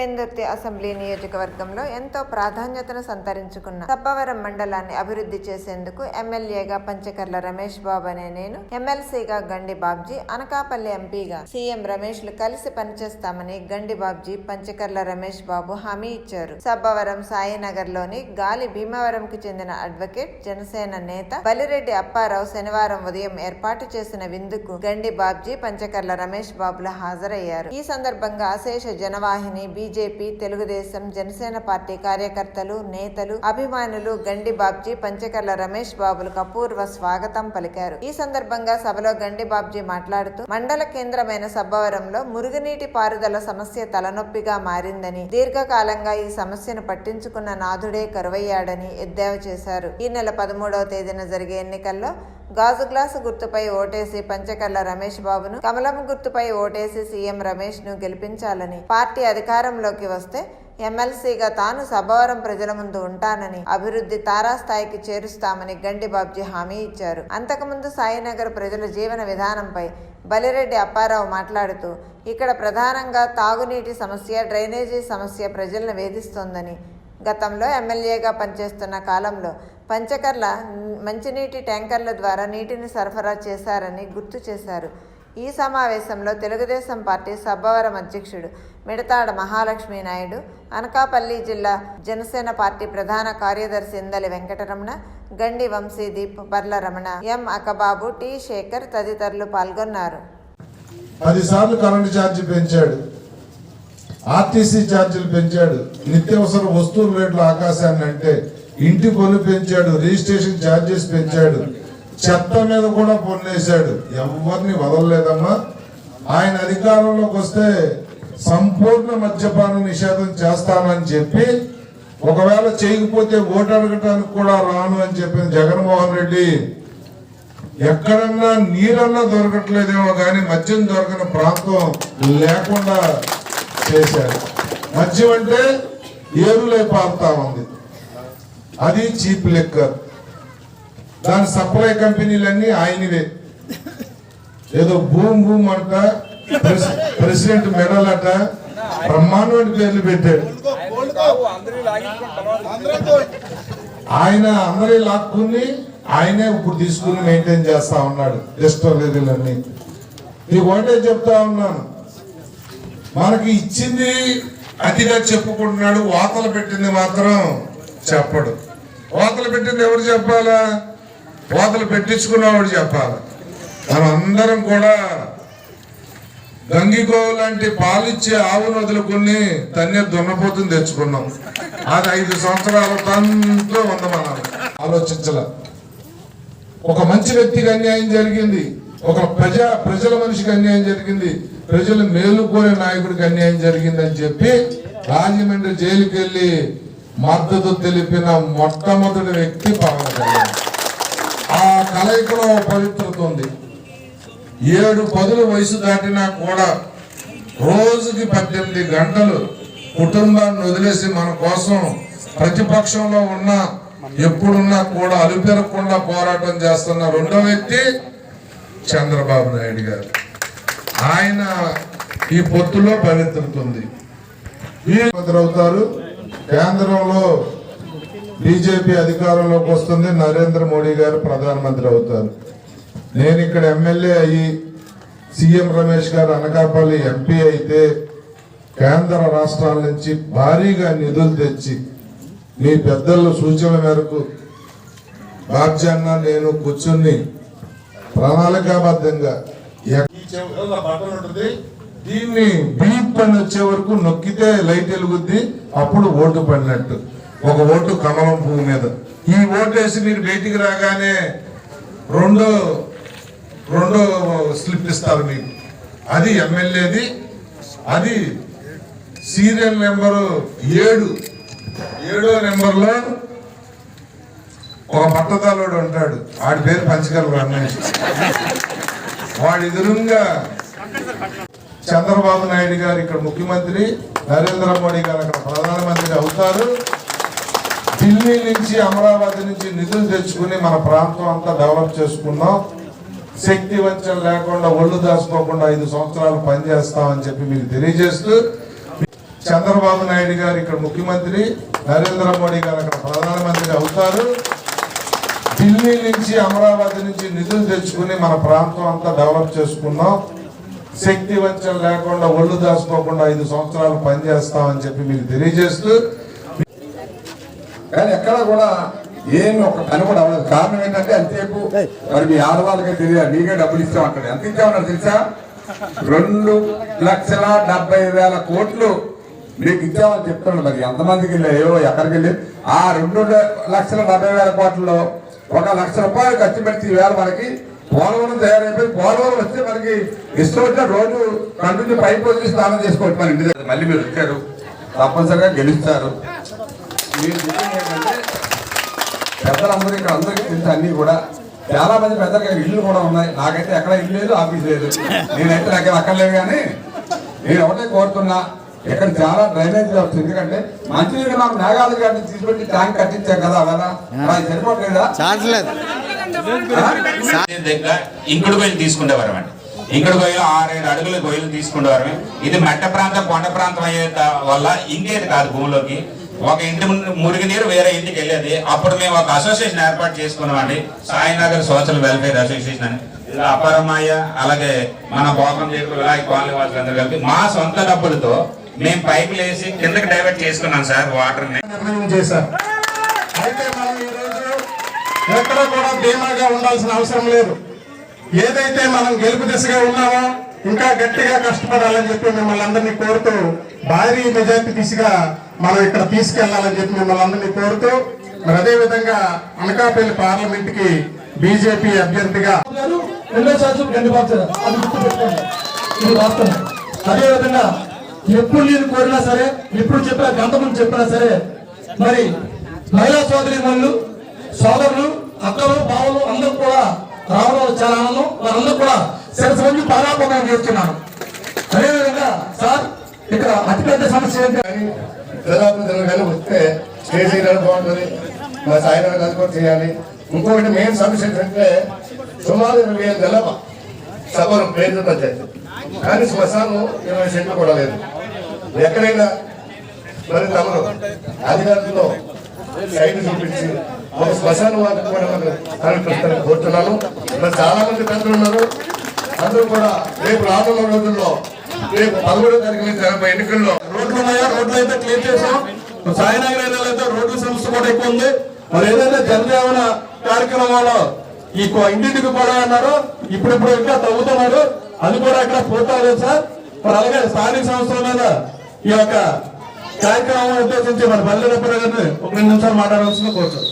Pendurthi assembly నియోజకవర్గంలో ఎంతో ప్రాధాన్యతను సంతరించుకున్న సబ్బవరం మండలాన్ని అభివృద్ధి చేసేందుకు ఎమ్మెల్యేగా పంచకర్ల రమేష్ బాబు అనే నేను ఎమ్మెల్సీగా గండి బాబ్జీ అనకాపల్లి ఎంపీగా సీఎం రమేష్లు కలిసి పనిచేస్తామని గండి బాబ్జీ పంచకర్ల రమేష్ బాబు హామీ ఇచ్చారు. సబ్బవరం సాయినగర్లోని గాలి భీమవరంకు చెందిన అడ్వకేట్ జనసేన నేత బలిరెడ్డి అప్పారావు శనివారం ఉదయం ఏర్పాటు చేసిన విందుకు గండి బాబ్జీ పంచకర్ల రమేష్ బాబులు హాజరయ్యారు. ఈ సందర్భంగా అశేష జనవాహిని బీజేపీ తెలుగుదేశం జనసేన పార్టీ కార్యకర్తలు నేతలు అభిమానులు గండి బాబ్జీ పంచకర్ల రమేష్ బాబులకు అపూర్వ స్వాగతం పలికారు. ఈ సందర్భంగా సభలో గండి బాబ్జీ మాట్లాడుతూ మండల కేంద్రమైన సబ్బవరంలో మురుగునీటి పారుదల సమస్య తలనొప్పిగా మారిందని దీర్ఘకాలంగా ఈ సమస్యను పట్టించుకున్న నాథుడే కరువయ్యాడని ఎద్దేవా చేశారు. ఈ నెల పదమూడవ తేదీన జరిగే ఎన్నికల్లో గాజు గ్లాసు గుర్తుపై ఓటేసి పంచకర్ల రమేష్ బాబును కమలం గుర్తుపై ఓటేసి సీఎం రమేష్ను గెలిపించాలని పార్టీ అధికారంలోకి వస్తే ఎమ్మెల్సీగా తాను సభవరం ప్రజల ముందు ఉంటానని అభివృద్ధి తారాస్థాయికి చేరుస్తామని గండి బాబ్జీ హామీ ఇచ్చారు. అంతకుముందు సాయినగర్ ప్రజల జీవన విధానంపై బలిరెడ్డి అప్పారావు మాట్లాడుతూ ఇక్కడ ప్రధానంగా తాగునీటి సమస్య డ్రైనేజీ సమస్య ప్రజలను వేధిస్తోందని గతంలో ఎమ్మెల్యేగా పనిచేస్తున్న కాలంలో పంచకర్ల మంచినీటి ట్యాంకర్ల ద్వారా నీటిని సరఫరా చేశారని గుర్తు చేశారు. ఈ సమావేశంలో తెలుగుదేశం పార్టీ సబ్బవరం అధ్యక్షుడు మిడతాడ మహాలక్ష్మి నాయుడు అనకాపల్లి జిల్లా జనసేన పార్టీ ప్రధాన కార్యదర్శి ఇందలి వెంకటరమణ గండి వంశీదీప్ బర్ల రమణ ఎం అకబాబు టి శేఖర్ తదితరులు పాల్గొన్నారు. పదిసార్లు కరెంటు ఛార్జీ పెంచాడు. ఆర్టీసీ ఛార్జీలు పెంచాడు. నిత్యావసర వస్తువుల రేట్లు ఆకాశాన్ని అంటే ఇంటి పన్ను పెంచాడు రిజిస్ట్రేషన్ ఛార్జెస్ పెంచాడు చెత్త మీద కూడా పన్నేశాడు. ఎవరిని వదలలేదమ్మా. ఆయన అధికారంలోకి వస్తే సంపూర్ణ మద్యపాన నిషేధం చేస్తానని చెప్పి ఒకవేళ చేయకపోతే ఓటు అడగటానికి కూడా రాను అని చెప్పిన జగన్మోహన్ రెడ్డి ఎక్కడన్నా నీరన్నా దొరకట్లేదేమో కానీ మద్యం దొరకని ప్రాంతం లేకుండా చేశారు. మద్యం అంటే ఏరులే పారుతా ఉంది. అది చీప్ లెక్కర్. దాని సప్లై కంపెనీలన్నీ ఆయనవే. ఏదో భూమ్ భూమ్ అంట ప్రెసిడెంట్ మెడల్ అట బ్రహ్మాండమైన పేర్లు పెట్టాడు. ఆయన అందరి లాక్కుని ఆయనే ఇప్పుడు తీసుకుని మెయింటైన్ చేస్తా ఉన్నాడు. డిస్టరీలన్నీ నీకు ఒకటే చెప్తా ఉన్నాను. మనకి ఇచ్చింది అతిగా చెప్పుకుంటున్నాడు వాతలు పెట్టింది మాత్రం చెప్పడు. వాతలు పెట్టింది ఎవరు చెప్పాలా? వాతలు పెట్టించుకున్నవాడు చెప్పాలి. మనం అందరం కూడా గంగిగో లాంటి పాలిచ్చే ఆవును వదులుకుని తన్నే దున్నపోతుంది తెచ్చుకున్నాం. అది ఐదు సంవత్సరాల తంతో వందమనాలి ఆలోచించాల. ఒక మంచి వ్యక్తికి అన్యాయం జరిగింది ఒక ప్రజా ప్రజల మనిషికి అన్యాయం జరిగింది ప్రజలు మేలు కోరే నాయకుడికి అన్యాయం జరిగిందని చెప్పి రాజమండ్రి జైలుకి వెళ్ళి మద్దతు తెలిపిన మొట్టమొదటి వ్యక్తి పవన్ కళ్యాణ్. ఆ కలయికలో పవిత్రత ఉంది. ఏడు పదుల వయసు దాటినా కూడా రోజుకి పద్దెనిమిది గంటలు కుటుంబాన్ని వదిలేసి మన కోసం ప్రతిపక్షంలో ఉన్న ఎప్పుడున్నా కూడా అలుపెరగకుండా పోరాటం చేస్తున్న రెండో వ్యక్తి చంద్రబాబు నాయుడు గారు. ఆయన ఈ పొత్తులో పవిత్రత అవుతారు కేంద్రంలో బీజేపీ అధికారంలోకి వస్తుంది. నరేంద్ర మోడీ గారు ప్రధానమంత్రి అవుతారు. నేను ఇక్కడ ఎమ్మెల్యే అయ్యి సీఎం రమేష్ గారు అనకాపల్లి ఎంపీ అయితే కేంద్ర రాష్ట్రాల నుంచి భారీగా నిధులు తెచ్చి మీ పెద్దల సూచన మేరకు బాబ్జన్న నేను కూర్చుని ప్రణాళికాబద్ధంగా బటన్ ఉంటుంది. దీన్ని బీప్ అని వచ్చే వరకు నొక్కితే లైట్ వెలుగుద్ది అప్పుడు ఓటు పడినట్టు. ఒక ఓటు కమలం పువ్వు మీద. ఈ ఓటు వేసి మీరు బయటికి రాగానే రెండో రెండో స్లిప్ ఇస్తారు మీకు. అది ఎమ్మెల్యేది అది సీరియల్ నెంబరు ఏడు. ఏడో నెంబర్లో ఒక పట్టదారుడు ఉంటాడు. ఆడి పేరు పంచగల రమేష్ వాడి ఎదురుగా చంద్రబాబు నాయుడు గారు ఇక్కడ ముఖ్యమంత్రి నరేంద్ర మోడీ గారు అక్కడ ప్రధానమంత్రి అవుతారు. ఢిల్లీ నుంచి అమరావతి నుంచి నిధులు తెచ్చుకుని మన ప్రాంతం అంతా డెవలప్ చేసుకున్నాం. శక్తి వంచన లేకుండా ఒళ్ళు దాచుకోకుండా ఐదు సంవత్సరాలు పనిచేస్తామని చెప్పి మీకు తెలియజేస్తూ చంద్రబాబు నాయుడు గారు ఇక్కడ ముఖ్యమంత్రి నరేంద్ర మోడీ గారు అక్కడ ప్రధానమంత్రి అవుతారు. ఢిల్లీ నుంచి అమరావతి నుంచి నిధులు తెచ్చుకుని మన ప్రాంతం అంతా డెవలప్ చేసుకున్నాం. శక్తి వంచన లేకుండా ఒళ్ళు దాచుకోకుండా ఐదు సంవత్సరాలు పనిచేస్తామని చెప్పి మీకు తెలియజేస్తూ కానీ ఎక్కడ కూడా ఏమి ఒక పని కూడా అవ్వలేదు. కారణం ఏంటంటే అంతేపు మరి మీ ఆడవాళ్ళకే తెలియదు మీకే డబ్బులు ఇస్తాం అంటాడు ఎంత ఇచ్చామన్నారు తెలుసా? రెండు లక్షల డెబ్బై వేల కోట్లు మీకు ఇచ్చామని చెప్తున్నాడు మరి. ఎంతమందికి వెళ్ళాయో? ఎక్కడికి వెళ్ళి ఆ రెండు లక్షల డెబ్బై వేల కోట్లలో ఒక లక్ష రూపాయలు ఖర్చు పెడితే ఈవేళ మనకి పోలవరం తయారైపోయి పోలవరం వస్తే మనకి ఇష్టం వచ్చిన రోజు కంటిన్యూ పైపు వదిలి స్నానం చేసుకోవచ్చు మన ఇంటి దగ్గర. మళ్ళీ మీరు వచ్చారు. తప్పనిసరిగా గెలుస్తారు. మీరు ఏంటంటే పెద్దలందరూ ఇక్కడ అందరికీ తెలుసు అన్నీ కూడా. చాలా మంది పెద్దలకి ఇల్లు కూడా ఉన్నాయి. నాకైతే ఎక్కడ ఇల్లు లేదు ఆఫీస్ లేదు. నేనైతే నాకు అక్కర్లేదు కానీ నేను ఒకటే కోరుతున్నా ఇక్కడ చాలా డ్రైనేజ్ వ్యవస్థ ఎందుకంటే మంచినీళ్ళు మాకు మేఘాలు గారిని తీసుకొచ్చి ట్యాంక్ కట్టించాం కదా అలా. దగ్గర ఇంకుడు గొయ్యలు తీసుకునేవారు అండి ఇంకుడు గొయ్యలు ఆరేడు అడుగుల గొయ్యలు తీసుకునేవారు ఇది మెట్ట ప్రాంతం కొండ ప్రాంతం అయ్యే వల్ల ఇంకేది కాదు భూమిలోకి. ఒక ఇంటి ముందు మురిగి నీరు వేరే ఇంటికి వెళ్ళేది. అప్పుడు మేము ఒక అసోసియేషన్ ఏర్పాటు చేసుకున్నామండి. సాయినగర్ సోషల్ వెల్ఫేర్ అసోసియేషన్ అని. ఇలా అపరమయ్య అలాగే మన భోగం చేతులు ఇలా కాలనీ వాళ్ళందరూ కలిపి మా సొంత డబ్బులతో మేము పైపులు వేసి కిందకి డైవర్ట్ చేసుకున్నాం సార్ వాటర్ చేశారు. అయితే మనం ఈరోజు ఎక్కడ కూడా ధీమాగా ఉండాల్సిన అవసరం లేదు. ఏదైతే మనం గెలుపు దిశగా ఉన్నామో ఇంకా గట్టిగా కష్టపడాలని చెప్పి మిమ్మల్ని అందరినీ కోరుతూ భారీ మెజార్టీ దిశగా మనం ఇక్కడ తీసుకెళ్ళాలని చెప్పి మిమ్మల్ని అందరినీ కోరుతూ మరి అదే విధంగా అనకాపల్లి పార్లమెంట్కి బీజేపీ అభ్యర్థిగా రెండో గండిపారు అది గుర్తుపెట్టుకోండి. ఇది వాస్తవం. అదేవిధంగా ఎప్పుడు నేను కోరినా సరే ఎప్పుడు చెప్పినా గంట ముందు చెప్పినా సరే మరి మహిళా సోదరి మనులు సోదరులు అక్కలు బావలు అందరూ కూడా రావడం చాలా ఆనందం. వారందరూ కూడా శిరస్సు మంది పారాపకం చేస్తున్నాను అదేవిధంగా సార్ ఇక్కడ అతిపెద్ద సమస్య ఏంటంటే కానీ వస్తే స్టేజీ బాగుంటుంది. మా సాయిబాబా కలుపుకొని చేయాలి. ఇంకొకటి మెయిన్ సమస్య ఏంటంటే సుమారు ఇరవై ఐదు గల సభలు పేరు పంచాయతీ కానీ శ్మశానం ఇరవై సెంట్లు కూడా లేదు. ఎక్కడైనా మరి తమరు అధికారులతో సైడ్ చూపించి ఒక శ్మశాన వాటికి కూడా కనిపిస్తారని కోరుతున్నాను ఇలా చాలా మంది పెద్దలు ఉన్నారు. అందరూ కూడా రేపు రానున్న రోజుల్లో రేపు పదమూడో తారీఖు జరగబోయే ఎన్నికల్లో రోడ్లు ఉన్నాయా? రోడ్లు అయితే క్లియర్ చేసాం సాయినగర్ ఏరియాలో అయితే రోడ్ల సమస్య కూడా ఎక్కువ ఉంది. మరి ఏదైతే జనజీవన కార్యక్రమంలో ఈ ఇంటింటికి కూడా అన్నారు. ఇప్పుడిప్పుడు ఇంకా తవ్వుతున్నారు. అది కూడా ఇక్కడ పూర్తవలేదు సార్. మరి అలాగే స్థానిక సంస్థల మీద ఈ యొక్క కార్యక్రమం ఉద్దేశించి మన బల్లెడప్ప గారిని ఒక రెండు నిమిషాలు మాట్లాడాల్సింది కోరుతారు